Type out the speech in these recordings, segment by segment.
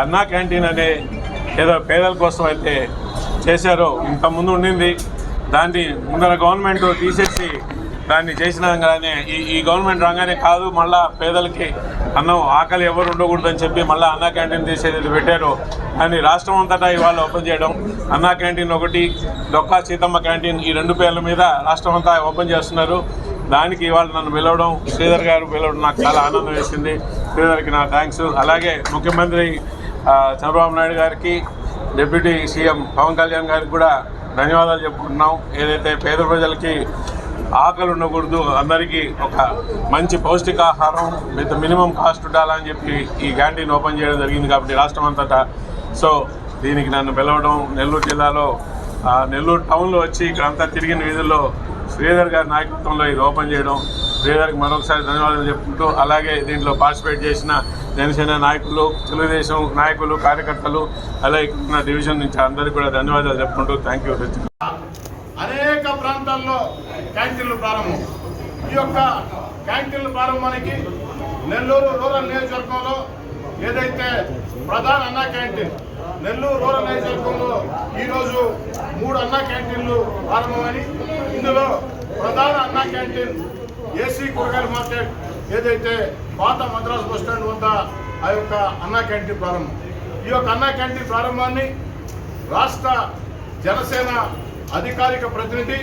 అన్నా క్యాంటీన్ అనే ఏదో పేదల కోసం అయితే చేశారో ఇంత ముందు ఉండింది. దాన్ని ముందర గవర్నమెంట్ తీసేసి దాన్ని చేసినాగానే ఈ ఈ గవర్నమెంట్ రాగానే కాదు మళ్ళా పేదలకి అన్నం ఆకలి ఎవరు ఉండకూడదని చెప్పి మళ్ళీ అన్నా క్యాంటీన్ తీసేది పెట్టారు అని రాష్ట్రం అంతటా ఇవాళ ఓపెన్ చేయడం. అన్నా క్యాంటీన్ ఒకటి డొక్కా సీతమ్మ క్యాంటీన్ ఈ రెండు పేర్ల మీద రాష్ట్రం అంతా ఓపెన్ చేస్తున్నారు. దానికి ఇవాళ నన్ను పిలవడం శ్రీధర్ గారు పిలవడం నాకు చాలా ఆనందం వేసింది. శ్రీధర్కి నా థ్యాంక్స్ అలాగే ముఖ్యమంత్రి చంద్రబాబు నాయుడు గారికి డిప్యూటీ సీఎం పవన్ కళ్యాణ్ గారికి కూడా ధన్యవాదాలు చెప్పుకుంటున్నాం. ఏదైతే పేద ప్రజలకి ఆకలి ఉండకూడదు అందరికీ ఒక మంచి పౌష్టికాహారం విత్ మినిమం కాస్ట్ ఉండాలని చెప్పి ఈ క్యాంటీన్ ఓపెన్ చేయడం జరిగింది కాబట్టి రాష్ట్రం అంతటా. సో దీనికి నన్ను పిలవడం నెల్లూరు జిల్లాలో నెల్లూరు టౌన్లో వచ్చి ఇక్కడంతా తిరిగిన వీధుల్లో శ్రీధర్ గారి నాయకత్వంలో ఇది ఓపెన్ చేయడం శ్రీధర్కి మరొకసారి ధన్యవాదాలు చెప్పుకుంటూ అలాగే దీంట్లో పార్టిసిపేట్ చేసిన జనసేన నాయకులు తెలుగుదేశం నాయకులు కార్యకర్తలు అలాగే ఇక్కడ ఉన్న డివిజన్ నుంచి అందరికీ కూడా ధన్యవాదాలు చెప్పుకుంటూ థ్యాంక్ యూ అనేక ప్రాంతాల్లో క్యాంటీన్లు ప్రారంభం. ఈ యొక్క క్యాంటీన్ల ప్రారంభానికి నెల్లూరు రూరల్ నియోజకవర్గంలో ఏదైతే ప్రధాన అన్నా క్యాంటీన్ నెల్లూరు రూరల్ నియోజకవర్గంలో ఈరోజు మూడు అన్నా క్యాంటీన్లు ప్రారంభమని ఇందులో ప్రధాన అన్నా క్యాంటీన్ ఏసీ కూరగాయల మార్కెట్ ఏదైతే పాత మద్రాసు బస్ స్టాండ్ వద్ద ఆ యొక్క అన్నా క్యాంటీన్ ప్రారంభం. ఈ యొక్క అన్నా క్యాంటీన్ ప్రారంభాన్ని రాష్ట్ర జనసేన అధికారిక ప్రతినిధి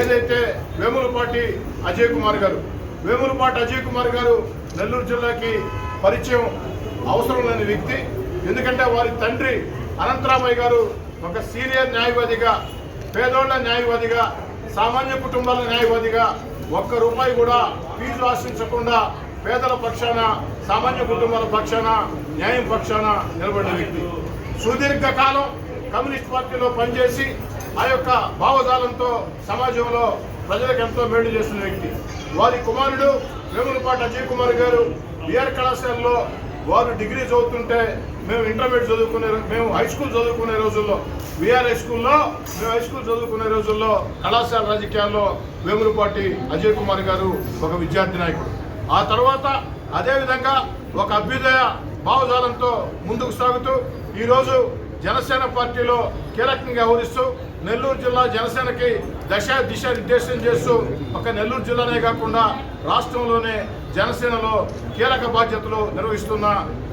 ఏదైతే వేములపాటి అజయ్ కుమార్ గారు వేములపాటి అజయ్ కుమార్ గారు నెల్లూరు జిల్లాకి పరిచయం అవసరం లేని వ్యక్తి. ఎందుకంటే వారి తండ్రి అనంతరామయ్య గారు ఒక సీనియర్ న్యాయవాదిగా పేదోళ్ళ న్యాయవాదిగా సామాన్య కుటుంబాల న్యాయవాదిగా ఒక్క రూపాయి కూడా ఫీజు ఆశించకుండా పేదల పక్షాన సామాన్య కుటుంబాల పక్షాన న్యాయం పక్షాన నిలబడిన వ్యక్తి. సుదీర్ఘకాలం కమ్యూనిస్ట్ పార్టీలో పనిచేసి ఆ యొక్క భావజాలంతో సమాజంలో ప్రజలకు ఎంతో మేలు చేస్తున్న వ్యక్తి. వారి కుమారుడు వేములపాటి అజయ్ కుమార్ గారు బిఆర్ కళాశాలలో వారు డిగ్రీ చదువుతుంటే మేము ఇంటర్మీడియట్ చదువుకునే మేము హై స్కూల్ చదువుకునే రోజుల్లో విఆర్ హై స్కూల్లో మేము హై స్కూల్ చదువుకునే రోజుల్లో కళాశాల రాజకీయాల్లో వేములపాటి అజయ్ కుమార్ గారు ఒక విద్యార్థి నాయకుడు. ఆ తర్వాత అదేవిధంగా ఒక అభ్యుదయ భావజాలంతో ముందుకు సాగుతూ ఈరోజు జనసేన పార్టీలో కీలకంగా వ్యవహరిస్తూ నెల్లూరు జిల్లా జనసేనకి దశ దిశ నిర్దేశం చేస్తూ ఒక నెల్లూరు జిల్లానే కాకుండా రాష్ట్రంలోనే జనసేనలో కీలక బాధ్యతలు నిర్వహిస్తున్న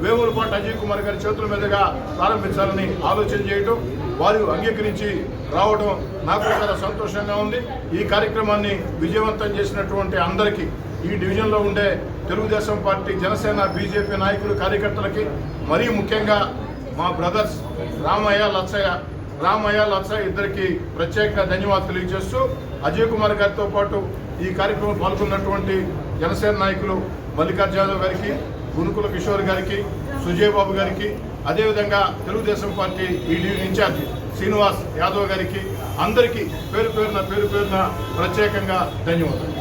వేములపాటి అజయ్ కుమార్ గారి చేతుల మీదుగా ప్రారంభించాలని ఆలోచన చేయటం వారు అంగీకరించి రావడం నాకు చాలా సంతోషంగా ఉంది. ఈ కార్యక్రమాన్ని విజయవంతం చేసినటువంటి అందరికీ ఈ డివిజన్లో ఉండే తెలుగుదేశం పార్టీ జనసేన బీజేపీ నాయకులు కార్యకర్తలకి మరీ ముఖ్యంగా మా బ్రదర్స్ రామయ్య లచ్చయ్య రామయ్య లచ్చయ్య ఇద్దరికి ప్రత్యేకంగా ధన్యవాదాలు తెలియజేస్తూ అజయ్ కుమార్ గారితో పాటు ఈ కార్యక్రమం పాల్గొన్నటువంటి జనసేన నాయకులు మల్లికార్జున యాదవ్ గారికి గునుకుల కిషోర్ గారికి సుజయ్ బాబు గారికి అదేవిధంగా తెలుగుదేశం పార్టీ ఈ డివిజన్ ఇన్ఛార్జ్ శ్రీనివాస్ యాదవ్ గారికి అందరికీ పేరు పేరున పేరు పేరున ప్రత్యేకంగా ధన్యవాదాలు.